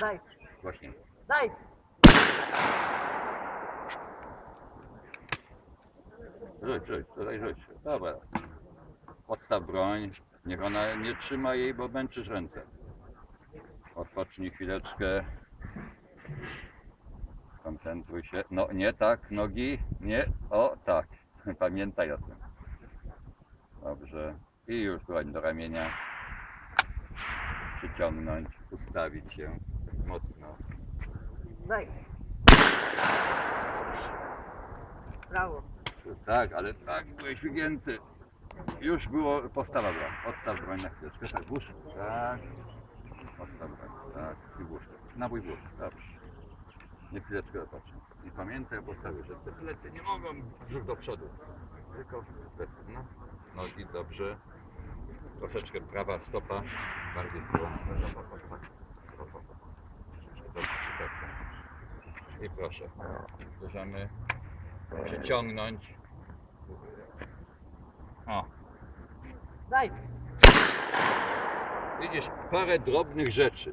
Daj, Głośniej. daj. Rzuć, rzuć, tutaj rzuć. Dobra. Odstaw broń. Niech ona nie trzyma jej, bo męczysz ręce. Odpocznij chwileczkę. Koncentruj się. No nie tak, nogi. Nie. O tak. Pamiętaj o tym. Dobrze. I już broń do ramienia. Przyciągnąć, ustawić się mocno. Daj. Brawo. Tak, ale tak, byłeś wygięty. Już było, postawa broń. Odstaw broń na chwileczkę, tak, włóż. Tak. Odstaw broń, tak. I włóż. Nabój włóż, dobrze. Nie chwileczkę odpocznij. I pamiętaj o postawie, że te plecy nie mogą brzuch do przodu. Tylko plecy, no. Nogi, dobrze. Troszeczkę prawa stopa. Bardziej w tył. Stopa, stopa, stopa. Troszeczkę dobrze, tak. I proszę. Bierzemy przeciągnąć. O, Daj. widzisz, parę drobnych rzeczy.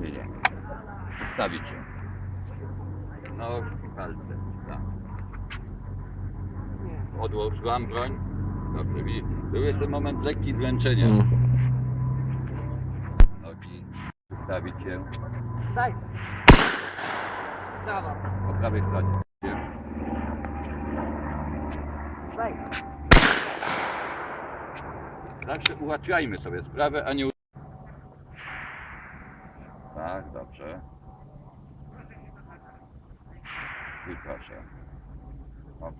Nie, Stawić się. Nogi, palce. Tak. Odłożyłam broń. Dobrze, widzisz. Był jest ten moment lekki zmęczenia. Ustawić się. Daj. Brawo. Po prawej stronie. Daj. Zawsze ułatwiajmy sobie sprawę, a nie... u- Tak, dobrze. I proszę. O.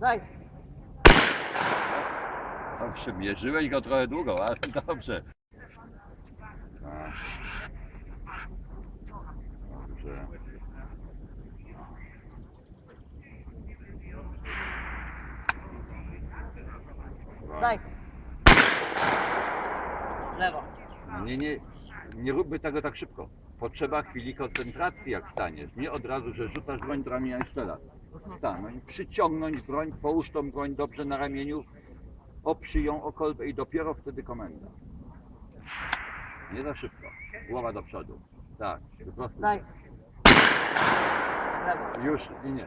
Daj. Dobrze, mierzyłeś go trochę długo, ale dobrze. Tak. Dobrze. Daj. Lewo. Nie, nie, nie róbmy tego tak szybko. Potrzeba chwili koncentracji, jak staniesz. Nie od razu, że rzucasz broń do ramienia i strzelasz. Stanąć, przyciągnąć broń, połóż tą broń dobrze na ramieniu, oprzyj ją o kolbę i dopiero wtedy komenda. Nie za szybko. Głowa do przodu. Tak, po prostu. Lewo. Już i nie.